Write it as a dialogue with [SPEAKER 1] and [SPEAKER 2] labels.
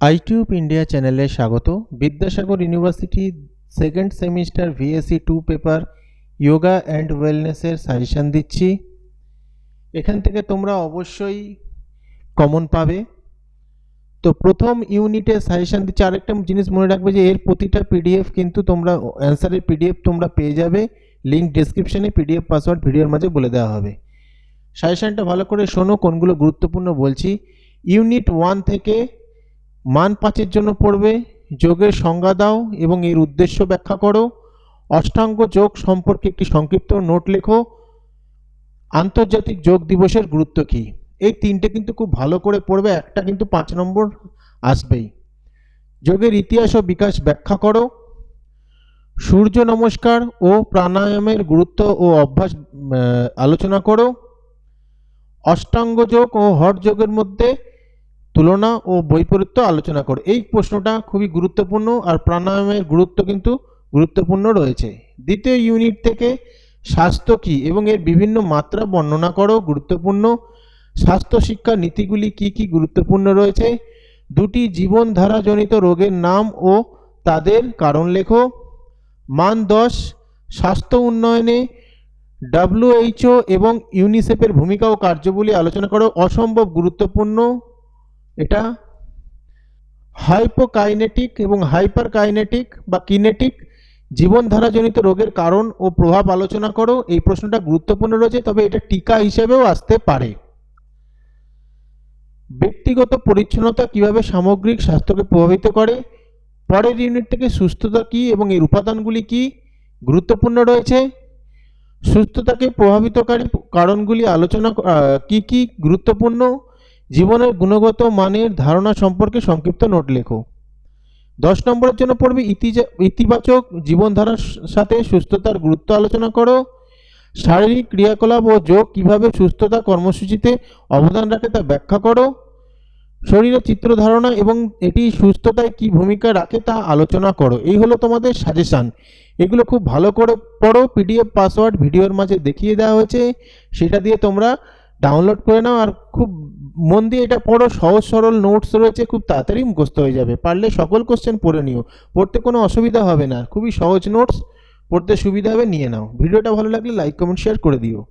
[SPEAKER 1] আইটিউব India চ্যানেলে স্বাগত। Vidyasagar university second semester VSC two paper yoga and ওয়েলনেসের suggestion দিচ্ছি। এখান থেকে তোমরা অবশ্যই কমন পাবে। তো প্রথম ইউনিটে সাজেশান দিচ্ছি। আরেকটা জিনিস মনে রাখবে যে এর প্রতিটা পিডিএফ কিন্তু তোমরা, অ্যান্সারের পিডিএফ তোমরা পেয়ে যাবে। লিঙ্ক ডিসক্রিপশনে পিডিএফ পাসওয়ার্ড ভিডিওর মাঝে বলে দেওয়া হবে। সাজেশানটা ভালো করে শোনো কোনগুলো গুরুত্বপূর্ণ বলছি। ইউনিট ওয়ান থেকে মান পাঁচের জন্য পড়বে, যোগের সংজ্ঞা দাও এবং এর উদ্দেশ্য ব্যাখ্যা করো। অষ্টাঙ্গ যোগ সম্পর্কে একটি সংক্ষিপ্ত নোট লেখো। আন্তর্জাতিক যোগ দিবসের গুরুত্ব কী? এই তিনটে কিন্তু খুব ভালো করে পড়বে, একটা কিন্তু পাঁচ নম্বর আসবেই। যোগের ইতিহাস ও বিকাশ ব্যাখ্যা করো। সূর্য নমস্কার ও প্রাণায়ামের গুরুত্ব ও অভ্যাস আলোচনা করো। অষ্টাঙ্গ যোগ ও হঠ যোগের মধ্যে তুলনা ও বৈপরীত্য আলোচনা করো। এই প্রশ্নটা খুবই গুরুত্বপূর্ণ আর প্রাণায়ামের গুরুত্ব কিন্তু গুরুত্বপূর্ণ রয়েছে। দ্বিতীয় ইউনিট থেকে স্বাস্থ্য কী এবং এর বিভিন্ন মাত্রা বর্ণনা করো, গুরুত্বপূর্ণ। স্বাস্থ্য শিক্ষা নীতিগুলি কি কি গুরুত্বপূর্ণ রয়েছে? দুটি জীবনধারাজনিত রোগের নাম ও তাদের কারণ লেখো। মান দশ, স্বাস্থ্য উন্নয়নে ডাব্লিউএইচও এবং ইউনিসেফের ভূমিকা ও কার্যবলী আলোচনা করো। অসম্ভব গুরুত্বপূর্ণ। এটা হাইপোকাইনেটিক এবং হাইপার কাইনেটিক বা কিনেটিক জীবনধারাজনিত রোগের কারণ ও প্রভাব আলোচনা করো। এই প্রশ্নটা গুরুত্বপূর্ণ রয়েছে, তবে এটা টিকা হিসেবেও আসতে পারে। ব্যক্তিগত পরিচ্ছন্নতা কীভাবে সামগ্রিক স্বাস্থ্যকে প্রভাবিত করে? পরের ইউনিট থেকে সুস্থতা কী এবং এর উপাদানগুলি কি? গুরুত্বপূর্ণ রয়েছে। সুস্থতাকে প্রভাবিতকারী কারণগুলি আলোচনা কি কি? গুরুত্বপূর্ণ। জীবনের গুণগত মানের ধারণা সম্পর্কে সংক্ষিপ্ত নোট লেখো। দশ নম্বরের জন্য পড়বে ইতিবাচক জীবনধারার সাথে সুস্থতার গুরুত্ব আলোচনা করো। শারীরিক ক্রিয়াকলাপ ও যোগ কীভাবে সুস্থতা কর্মসূচিতে অবদান রাখে তা ব্যাখ্যা করো। শরীরের চিত্র ধারণা এবং এটি সুস্থতায় কি ভূমিকা রাখে তা আলোচনা করো। এই হলো তোমাদের সাজেশান। এগুলো খুব ভালো করে পড়ো, পিডিএফ, পাসওয়ার্ড, ভিডিওর মাঝে দেখিয়ে দেওয়া হয়েছে। সেটা দিয়ে তোমরা ডাউনলোড করে নাও আর খুব মন দিয়ে এটা পড়ো, সহজ সরল নোটস রয়েছে, খুব তাড়াতাড়ি মুখস্ত হয়ে যাবে। পারলে সকল কোশ্চেন পড়ে নিও। পড়তে কোনো অসুবিধা হবে না। খুবই সহজ নোটস পড়তে সুবিধা হবে, নিয়ে নাও। ভিডিওটা ভালো লাগলে লাইক কমেন্ট শেয়ার করে দিও।